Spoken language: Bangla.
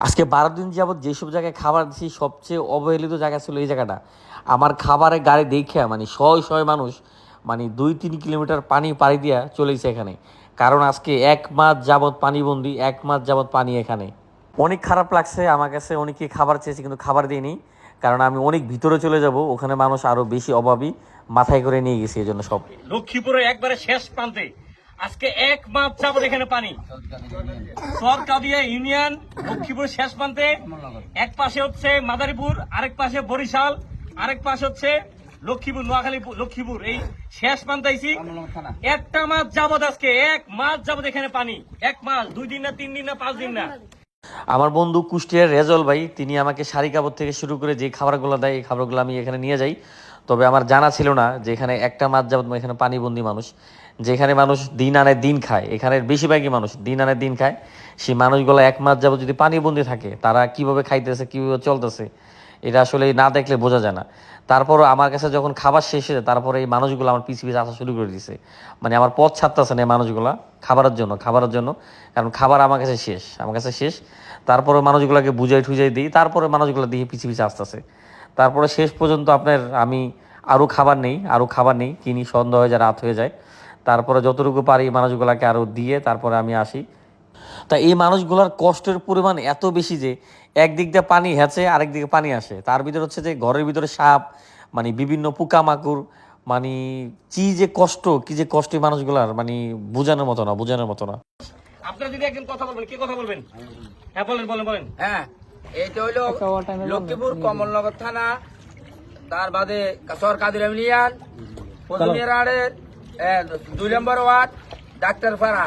আজকে বারো দিন যাবৎ যেসব জায়গায় খাবার দিচ্ছি সবচেয়ে অবহেলিত জায়গা ছিল এই জায়গাটা। আমার খাবারের গাড়ি দেখে মানে শয় শয় মানুষ মানে দুই তিন কিলোমিটার পানি পাড়ি দিয়া চলেছে এখানে। কারণ আজকে এক মাস যাবৎ পানিবন্দি, এক মাস যাবৎ পানি এখানে। অনেক খারাপ লাগছে আমার কাছে, অনেকে খাবার চেয়েছে কিন্তু খাবার দিইনি কারণ আমি অনেক ভিতরে চলে যাব, ওখানে মানুষ আরও বেশি অভাবী, মাথায় করে নিয়ে গেছি এই জন্য সব। লক্ষ্মীপুরে একবারে শেষ প্রান্তে আজকে এক মাস যাবত এখানে পানি। সরকারিয়া ইউনিয়ন লক্ষ্মীপুরের শেষ প্রান্তে। এক পাশে হচ্ছে মাদারীপুর, আরেক পাশে বরিশাল, আরেক পাশে হচ্ছে লক্ষ্মীপুর, নোয়াখালী, লক্ষ্মীপুর। এই শেষ প্রান্তে আইছি। একটা মাস যাবত আজকে, এক মাস যাবত এখানে পানি। এক মাস, দুই দিন না, তিন দিন না, পাঁচ দিন না। আমার বন্ধু কুষ্টিয়ার রেজল ভাই, তিনি আমাকে শাড়ি কাপড় থেকে শুরু করে যে খাবারগুলো দেয়, এই খাবারগুলো আমি এখানে নিয়ে যাই। তবে আমার জানা ছিল না যে এখানে একটা মাছ যাবত এখানে পানিবন্দি মানুষ, যেখানে মানুষ দিন আনে দিন খায়। এখানে বেশিরভাগই মানুষ দিন আনে দিন খায়। সেই মানুষগুলো এক মাস যাবত যদি পানিবন্দি থাকে, তারা কীভাবে খাইতেছে, কীভাবে চলতেছে, এটা আসলে না দেখলে বোঝা যায় না। তারপরও আমার কাছে যখন খাবার শেষ হয়ে তারপরে এই মানুষগুলো আমার পিছিয়ে পিছিয়ে আসা শুরু করে দিছে। মানে আমার পথ ছাড়তেছে না এই মানুষগুলা খাবারের জন্য খাবারের জন্য। কারণ খাবার আমার কাছে শেষ, আমার কাছে শেষ। তারপরে মানুষগুলোকে বুঝাই ঠুজাই দিই, তারপরে মানুষগুলো দিয়ে পিছিয়ে পিছিয়ে আসতেছে। তারপরে শেষ পর্যন্ত আপনার আমি আরও খাবার নেই আরও খাবার নেই কিনি সন্ধ্যা হয়ে যায় রাত হয়ে যায়। তারপরে যতটুকু পারি মানুষগুলোকে আরও দিয়ে তারপরে আমি আসি। তা এই মানুষগুলোর কষ্টের পরিমাণ এত বেশি যে একদিক দিয়ে পানি হেঁচে আরেক দিকে পানি আসে। তার ভিতরে হচ্ছে যে ঘরের ভিতরে সাপ মানে বিভিন্ন পোকামাকড় মানে কি যে কষ্ট কি যে কষ্ট এই মানুষগুলার মানে বোঝানোর মতো না বোঝানোর মতো না। আপনারা যদি একজন কথা বলবেন কে কথা বলবেন? হ্যাঁ বলেন বলেন বলেন। হ্যাঁ এইটা হইল লক্ষ্মীপুর কমলনগর থানা। তার বাদে সরকার ইউনিয়ন পশ্চিমিয়ারের দুই নম্বর ওয়ার্ড ডাক্তার পাড়া